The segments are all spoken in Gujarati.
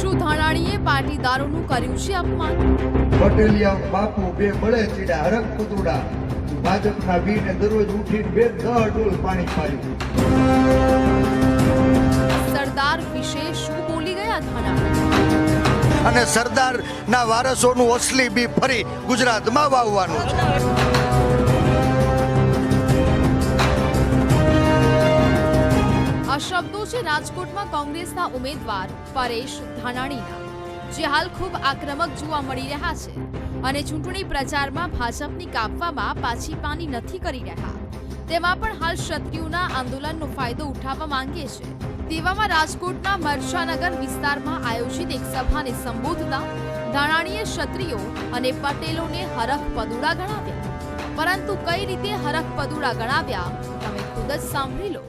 શું ધાનાણીએ પાટીદારોનું કર્યું છે અપમાન. પટેલિયા બાપુ બે બળે ચીડા હરક પુતુડા ભાજપના વીરને દરરોજ ઉઠીને બે દહ ડોલ પાણી પાડ્યું સરદાર વિશે શું બોલી ગયા ધાનાણી? અને સરદારના વારસોનું અસલી બી ફરી ગુજરાતમાં વાવવાનું છે. શબ્દો છે રાજકોટમાં કોંગ્રેસના ઉમેદવાર પરેશ ધાનાણીના, જે હાલ ખૂબ આક્રમક જોવા મળી રહ્યા છે અને ચૂંટણી પ્રચારમાં ભાજપની કાપવામાં પાછી પાની નથી કરી રહ્યા. તેમાં પણ હાલ ક્ષત્રિયોના આંદોલનનો ફાયદો ઉઠાવવા માંગે છે. તેવામાં રાજકોટના મરશાનગર વિસ્તારમાં આયોજિત એક સભાને સંબોધતા ધાનાણીએ ક્ષત્રિયો અને પટેલોને હરખ પદુડા ગણાવ્યા. પરંતુ કઈ રીતે હરખ પદુડા ગણાવ્યા, તમે ખુદ જ સાંભળી લો.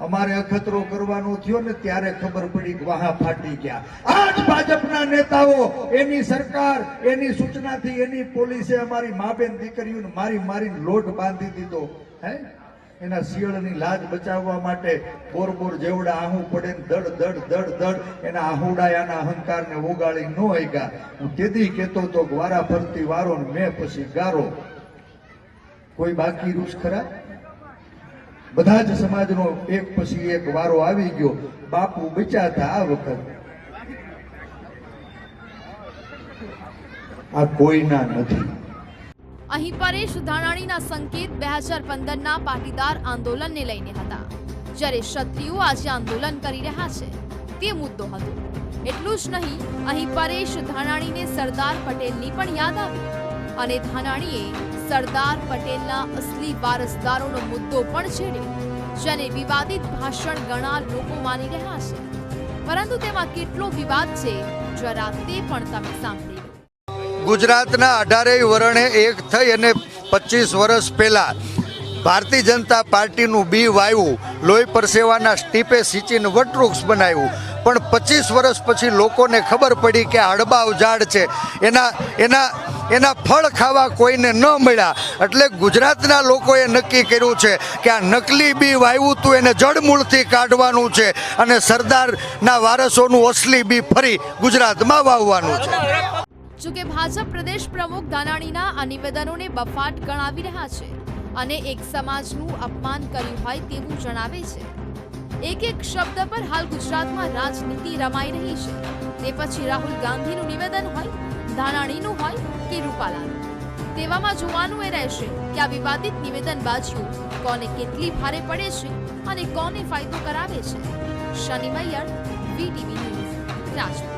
અમારે અખતરો કરવાનો થયો ને ત્યારે ખબર પડી કે વાહા ફાટી ગયા. આજ ભાજપના નેતાઓ, એની સરકાર, એની સૂચનાથી એની પોલીસે અમારી મા બેન દીકરીઓને મારી મારીને લોટ બાંધી દીધો. હે? એના શિયળની લાજ બચાવવા માટે બોર બોર જેવડા આહું પડે દડ દડ દડ દડ એના આહુડાયાના અહંકારને ઓગાળી ન હગ્યા હું તેથી કહેતો તો વારા ફરતી વારો ને મેં પછી ગારો. કોઈ બાકી રૂસ ખરા? બધા જ સમાજનો એક પછી એક વારો આવી ગયો. બાપુ બચ્યા આ વખત. આ કોઈના નથી. અહીં પરેશ ધાનાણીના સંકેત બે હજાર પંદરના પાટીદાર આંદોલનને લઈને હતા. જ્યારે ક્ષત્રિયો આજે આંદોલન કરી રહ્યા છે, તે મુદ્દો હતો. એટલું જ નહીં, અહીં પરેશ ધાનાણીને સરદાર પટેલની પણ યાદ આવી. અને ધાનાણીએ સરદાર પટેલના અસલી વારસદારોનો મુદ્દો પણ છેડ્યો જેને વિવાદિત ભાષણ ઘણા લોકો માની રહ્યા છે. પરંતુ તેમાં કેટલો વિવાદ છે, જરા તે પણ તમે સાંભળી ગુજરાતના અઢારેય વરણે એક થઈ અને પચીસ વર્ષ પહેલા ભારતીય જનતા પાર્ટીનું બી વાયું લોહી પરસેવાના સ્ટીપે સિંચીને વટવૃક્ષ બનાવ્યું. પણ પચીસ વર્ષ પછી લોકોને ખબર પડી કે હડબાવ ઝાડ છે. એના એના એના ફળ ખાવા કોઈને ન મળ્યા. એટલે ગુજરાતના લોકોએ નક્કી કર્યું છે કે આ નકલી બી વાવ્યું તું એને જડમૂળથી કાઢવાનું છે અને સરદારના વારસોનું અસલી બી ફરી ગુજરાતમાં વાવવાનું છે. જોકે ભાજપ પ્રદેશ પ્રમુખ ધાનાણીના આ નિવેદનોને બફાટ ગણાવી રહ્યા છે અને એક સમાજનું અપમાન કર્યું હોય તેવું જણાવે છે. એક એક શબ્દ પર હાલ ગુજરાતમાં રાજનીતિ રમાઈ રહી છે. તે પછી રાહુલ ગાંધીનું નિવેદન હોય ધાનાણીનું હોય કે રૂપાલાનું? તેવામાં જોવાનું એ રહેશે કે આ વિવાદિત નિવેદનબાજીઓ કોને કેટલી ભારે પડે છે અને કોને ફાયદો કરાવે છે. Shani Maiyar, VTV news, Rajkot.